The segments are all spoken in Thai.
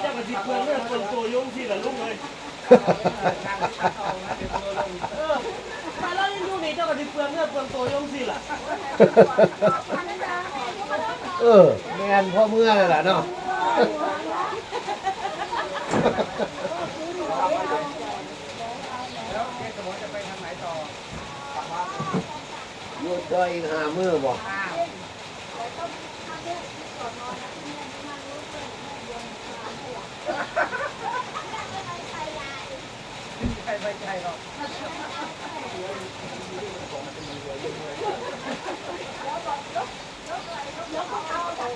เจ้าก็สิเปลืองเนื้อเปลืองตัวโยงสิล่ะลุงเลยเออถ้าเรายังอยู่นี่เจ้าก็สิเปลืองเนื้อเปลืองตัวโยงสิล่ะเออแม่นพ่อเมื่อเลยล่ะเนาะอยู่ ต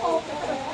ั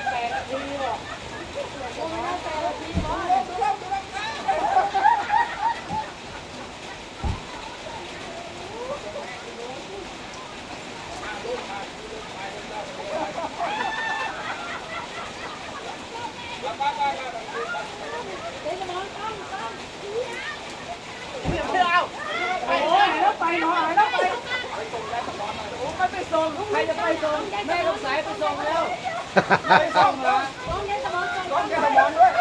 ใครจะไปส่งแม่ลูกสายไปส่งแล้วไปส่งเหรอต้องแกสมอนด้วย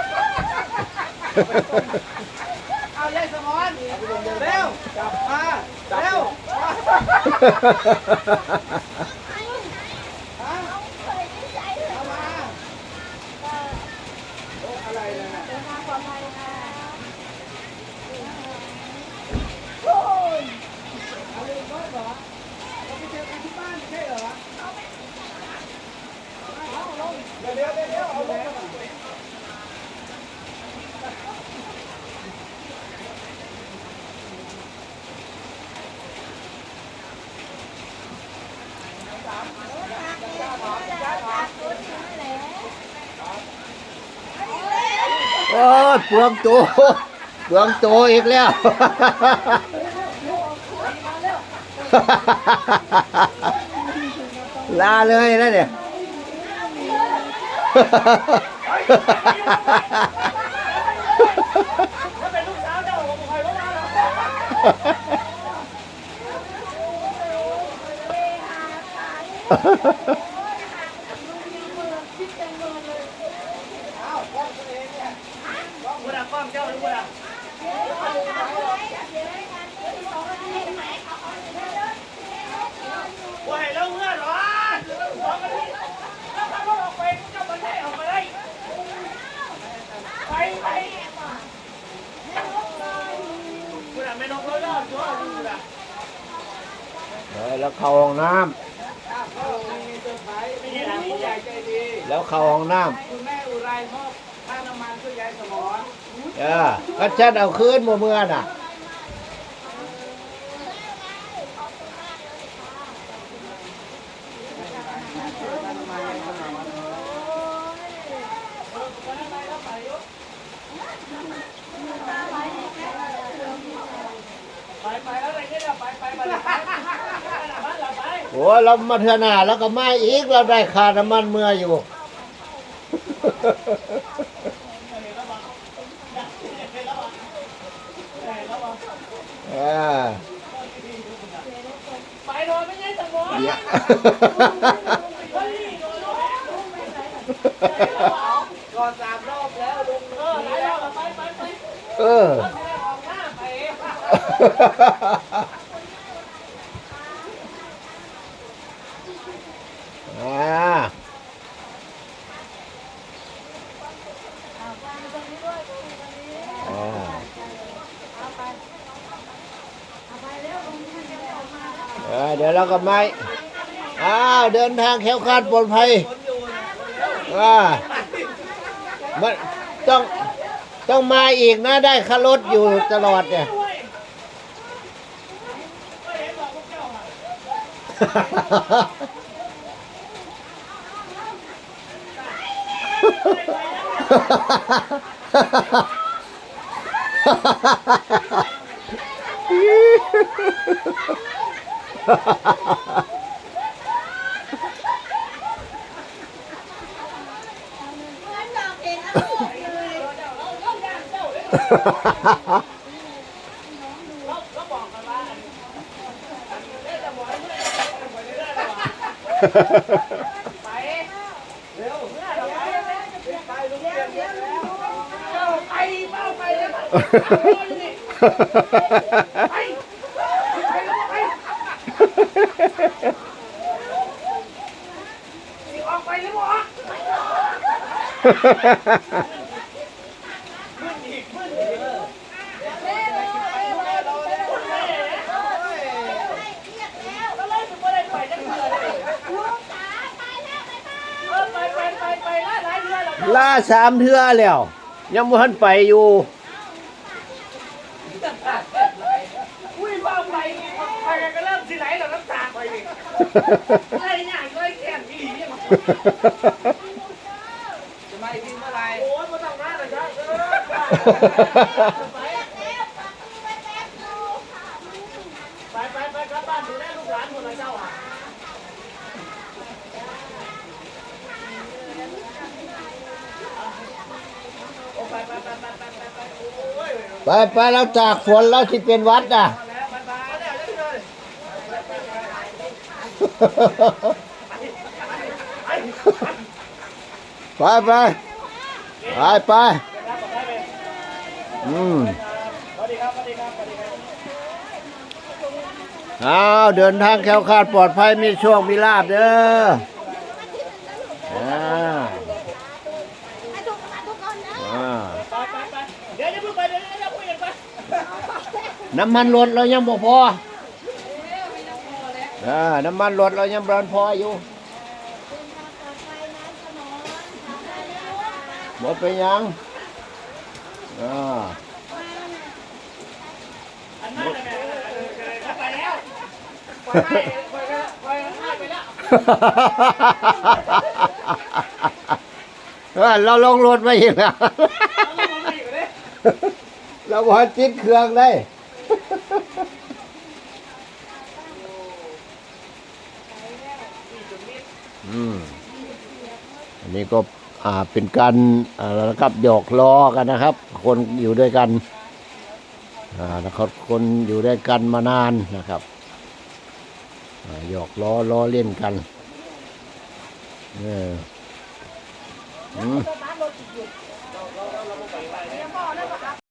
เอาเลยสมอนเร็วจับมาเร็ว ยเปลืองตัวเปลืองตัวอีกแล้ว ลาเลยนะเนี่ยฮ่าเป็นลูกสาวเจ้าผมค อมาแล้วบุญกล้องเจ้าหรือว่าให้เราเมื่อหรอสองนาทีถ้าทำรถออกไปเจ้ามันได้ออกมาได้ไปไปบุญไม่นกร้อยรอบตัวบุญเออแล้วเข้าห้องน้ำแล้วเข้าห้องน้คุณแม่อุไรมอบค่าน้ำมันช่วยยายสมอนำ เออก็ฉันเอาคืนบ่เมื่อน่ะไปไปอะไรเนี่ยไปไปไปไปไปโอ้เรามาเทื่อหน้าแล้วก็มาอีกเราได้ค่าน้ำมันเมื่ออยู่ ออไปโดนไม่ใช่สมองเดี๋ยวเฮ้ยโดนแล้วก่อนสามรอบแล้วลุงเออไปแล้วไปไปไปเออออกหน้าไป อ่า เดี๋ยวเราก็ไม่อ้าวเดินทางแคล้วคาดปลอดภัยอ่ามันต้องต้องมาอีกนะได้คารถอยู่ตลอดเนี่ยฮ่า ไปเป้าไปเลยไปไปแล้วไป ออกไปหรือเปล่าล่าสามเทื่อแล้ว ยังบ่ทันไปอยู่ อุ้ยบ้าไปไปกันก็เริ่มสิไหลแล้วน้ำตาไป อีกอะไรอย่างไรแค่นี้เนี่ยมาจะมาอีกทีเมื่อไหรโอ้ยมาตั้งหน้าเลยครับไปไปไปกลับบ้านดูแลลูกหลานคนละเจ้าอะโอ้ไปไปไปไปไปไปไปไปไปแล้วจากฝนแล้วที่เป็นวัดอะ แล้วไปไปแล้วเลย ไปไปไปไปอืมสวัสดีครับสวัสดีครับสวัสดีครับอ้าวเดินทางแคล้วคลาดปลอดภัยมีโชคมีลาบเด้ออ่าอ่าไปไปไปเดี๋ยวจะพูดไปเดี๋ยวจะพูดกันไปน้ำมันรถเรายังบ่พอ อ่าน้ำมันรถเรายังบ่พออยู่หมดไปยังอ่าหละไปแล้วไปไปแล้วเราลงรถมาอีกแล้วเอาลงมาอีกเลยเราพอจิตเครื่องได้ อืม อันนี้ก็อ่าเป็นการอ่านะครับหยอกล้อกันนะครับ คนอยู่ด้วยกันอ่านะครับคนอยู่ด้วยกันมานานนะครับอ่าหยอกล้อล้อเล่นกันเอออืม